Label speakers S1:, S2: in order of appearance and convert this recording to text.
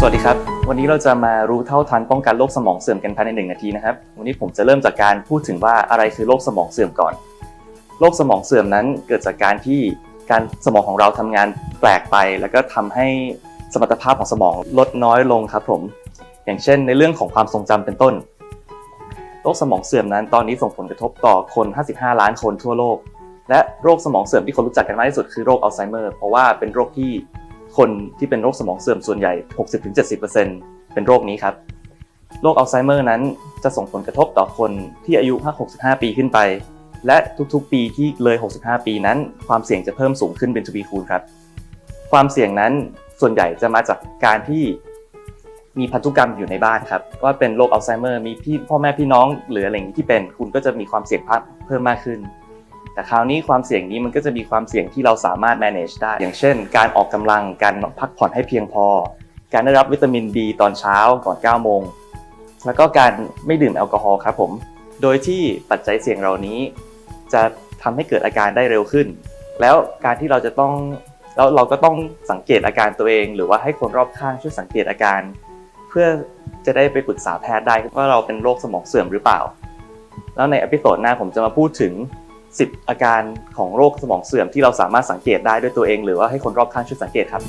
S1: สวัสดีครับ วันนี้เราจะมารู้เท่าทันป้องกันโรคสมองเสื่อมกันภายในหนึ่งนาทีนะครับ วันนี้ผมจะเริ่มจากการพูดถึงว่าอะไรคือโรคสมองเสื่อมก่อน โรคสมองเสื่อมนั้นเกิดจากการที่การสมองของเราทำงานแปลกไป แล้วก็ทำให้สมรรถภาพของสมองลดน้อยลงครับผม อย่างเช่น ในเรื่องของความทรงจำเป็นต้น โรคสมองเสื่อมนั้นตอนนี้ส่งผลกระทบต่อคน 55 ล้านคนทั่วโลก และโรคสมองเสื่อมที่คนรู้จักกันมากที่สุดคือโรคอัลไซเมอร์ เพราะว่าเป็นโรคที่ คนที่เป็นโรคสมองเสื่อมส่วนใหญ่ 60-70%เป็นโรคนี้ครับ โรคอัลไซเมอร์นั้นจะส่งผลกระทบต่อคนที่อายุ 65 ปีขึ้นไป และทุกๆ ปีที่เลย 65 ปีนั้น ความเสี่ยงจะเพิ่มสูงขึ้นเป็นทวีคูณครับ ความเสี่ยงนั้นส่วนใหญ่จะมาจากการที่มีพันธุกรรมอยู่ในบ้านครับว่าเป็นโรคอัลไซเมอร์มีพี่พ่อแม่พี่น้องหรืออะไรอย่างนี้ที่เป็น คุณก็จะมีความเสี่ยงเพิ่มมากขึ้น แต่คราวนี้ความเสี่ยงนี้มันก็จะมีความเสี่ยงที่เราสามารถ manage ได้ อย่างเช่น การออกกำลัง การพักผ่อนให้เพียงพอ การได้รับวิตามินดีตอนเช้าก่อน9โมง แล้วก็การไม่ดื่มแอลกอฮอล์ครับผม โดยที่ปัจจัยเสี่ยงเหล่านี้จะทำให้เกิดอาการได้เร็วขึ้น แล้วการที่เราจะต้องแล้วเราก็ต้องสังเกตอาการตัวเอง หรือว่าให้คนรอบข้างช่วยสังเกตอาการ เพื่อจะได้ไปปรึกษาแพทย์ได้ว่าเราเป็นโรคสมองเสื่อมหรือเปล่า แล้วในอพิโซดหน้าผมจะมาพูดถึง 10 อาการของโรคสมองเสื่อมที่เราสามารถสังเกตได้ด้วยตัวเอง หรือว่าให้คนรอบข้างช่วยสังเกตครับ